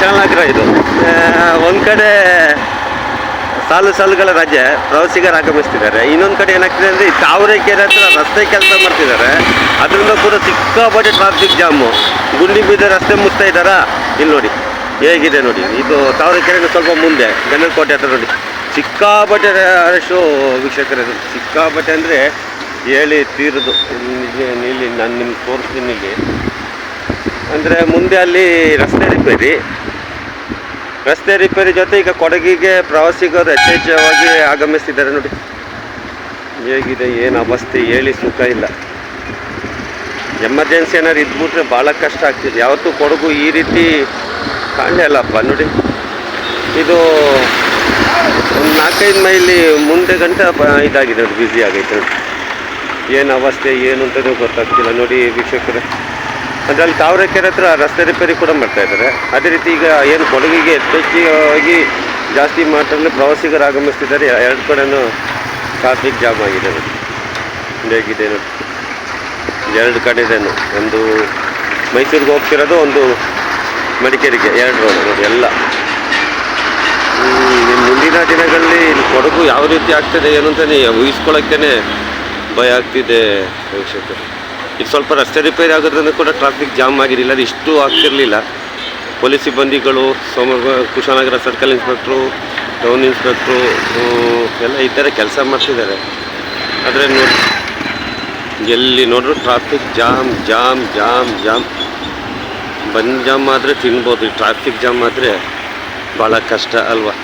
ಕುಶಾಲನಗರ ಇದು. ಒಂದು ಕಡೆ ಸಾಲು ಸಾಲುಗಳ ರಜೆ ಪ್ರವಾಸಿಗರು ಆಗಮಿಸ್ತಿದ್ದಾರೆ. ಇನ್ನೊಂದು ಕಡೆ ಏನಾಗ್ತಿದೆ ಅಂದರೆ ಈ ತಾವರೆಕೆರೆ ಹತ್ರ ರಸ್ತೆ ಕೆಲಸ ಮಾಡ್ತಿದ್ದಾರೆ. ಅದರಿಂದ ಕೂಡ ಸಿಕ್ಕಾಪಟ್ಟೆ ಟ್ರಾಫಿಕ್ ಜಾಮು ಗುಂಡಿ ಬೀದ ರಸ್ತೆ ಮುಚ್ತಾ ಇದ್ದಾರಾ? ಇಲ್ಲಿ ನೋಡಿ. ಹೇಗಿದೆ ನೋಡಿ. ಇದು ತಾವರೆಕೆರೆ ಸ್ವಲ್ಪ ಮುಂದೆ, ಗಂಗನಕೋಟೆ ಹತ್ರ ನೋಡಿ. ಸಿಕ್ಕಾಪಟ್ಟೆ ರಶು ವೀಕ್ಷಕರೇ. ಸಿಕ್ಕಾಪಟ್ಟೆ ಅಂದರೆ ಹೇಳಿ ತೀರದು. ಇಲ್ಲಿ ನಾನು ನಿಮ್ಗೆ ತೋರಿಸ್ತೀನಿ ಇಲ್ಲಿ. ಅಂದರೆ ಮುಂದೆ ಅಲ್ಲಿ ರಸ್ತೆ ರಿಪೇರಿ ರಸ್ತೆ ರಿಪೇರಿ ಜೊತೆ ಈಗ ಕೊಡಗಿಗೆ ಪ್ರವಾಸಿಗರು ಯಥೇಚ್ಛವಾಗಿ ಆಗಮಿಸ್ತಿದ್ದಾರೆ ನೋಡಿ. ಹೇಗಿದೆ, ಏನು ಅವಸ್ಥೆ, ಹೇಳಿ ಸುಖ ಇಲ್ಲ. ಎಮರ್ಜೆನ್ಸಿ ಏನಾದ್ರು ಇದ್ಬಿಟ್ರೆ ಭಾಳ ಕಷ್ಟ ಆಗ್ತಿದೆ. ಯಾವತ್ತೂ ಕೊಡಗು ಈ ರೀತಿ ಕಾಣಲೇ ಅಲ್ಲಪ್ಪ ನೋಡಿ. ಇದು ಒಂದು ನಾಲ್ಕೈದು ಮೈಲಿ ಮುಂದೆ ಗಂಟೆ ಇದಾಗಿದೆ ನೋಡಿ ಬ್ಯುಸಿ ಆಗೈತೆ ನೋಡಿ. ಏನು ಅವಸ್ಥೆ, ಏನು ಅಂತಲೂ ಗೊತ್ತಾಗ್ತಿಲ್ಲ ನೋಡಿ ವೀಕ್ಷಕರೇ. ಅಂದರೆ ಅಲ್ಲಿ ತಾವರೆಕೆರೆ ಹತ್ರ ರಸ್ತೆ ರಿಪೇರಿ ಕೂಡ ಮಾಡ್ತಾ ಇದ್ದಾರೆ. ಅದೇ ರೀತಿ ಈಗ ಏನು ಕೊಡಗಿಗೆ ಯಥೇಚ್ಛವಾಗಿ ಜಾಸ್ತಿ ಮಾತ್ರದಲ್ಲಿ ಪ್ರವಾಸಿಗರು ಆಗಮಿಸ್ತಿದ್ದಾರೆ. ಎರಡು ಕಡೆನೂ ಟ್ರಾಫಿಕ್ ಜಾಮ್ ಆಗಿದೆ. ಹೇಗಿದೆ ಎರಡು ಕಡೆದೇನು ಒಂದು ಮೈಸೂರಿಗೆ ಹೋಗ್ತಿರೋದು, ಒಂದು ಮಡಿಕೇರಿಗೆ, ಎರಡು ರೋಡ್ ನೋಡಿ ಎಲ್ಲ. ಮುಂದಿನ ದಿನಗಳಲ್ಲಿ ಕೊಡಗು ಯಾವ ರೀತಿ ಆಗ್ತದೆ ಏನು ಅಂತಲೇ ಊಹಿಸ್ಕೊಳ್ಳೋಕ್ಕೇ ಭಯ ಆಗ್ತಿದೆ ವೀಕ್ಷಕರು ಸ್ವಲ್ಪ ರಸ್ತೆ ರಿಪೇರಿ ಆಗೋದ್ರಿಂದ ಕೂಡ ಟ್ರಾಫಿಕ್ ಜಾಮ್ ಆಗಿರಲಿಲ್ಲ, ಅದು ಇಷ್ಟು ಆಗ್ತಿರಲಿಲ್ಲ. ಪೊಲೀಸ್ ಸಿಬ್ಬಂದಿಗಳು, ಸೋಮ, Kushanagara circle inspector town inspector ಎಲ್ಲ ಈ ಥರ ಕೆಲಸ ಮಾಡ್ತಿದ್ದಾರೆ ಆದರೆ ನೋಡಿ, ಎಲ್ಲಿ ನೋಡಿದ್ರು traffic jam jam jam jam ಬಂದ್ ಜಾಮ್ ಆದರೆ ತಿನ್ಬೋದು ಟ್ರಾಫಿಕ್ ಜಾಮ್ ಆದರೆ ಭಾಳ ಕಷ್ಟ ಅಲ್ವಾ?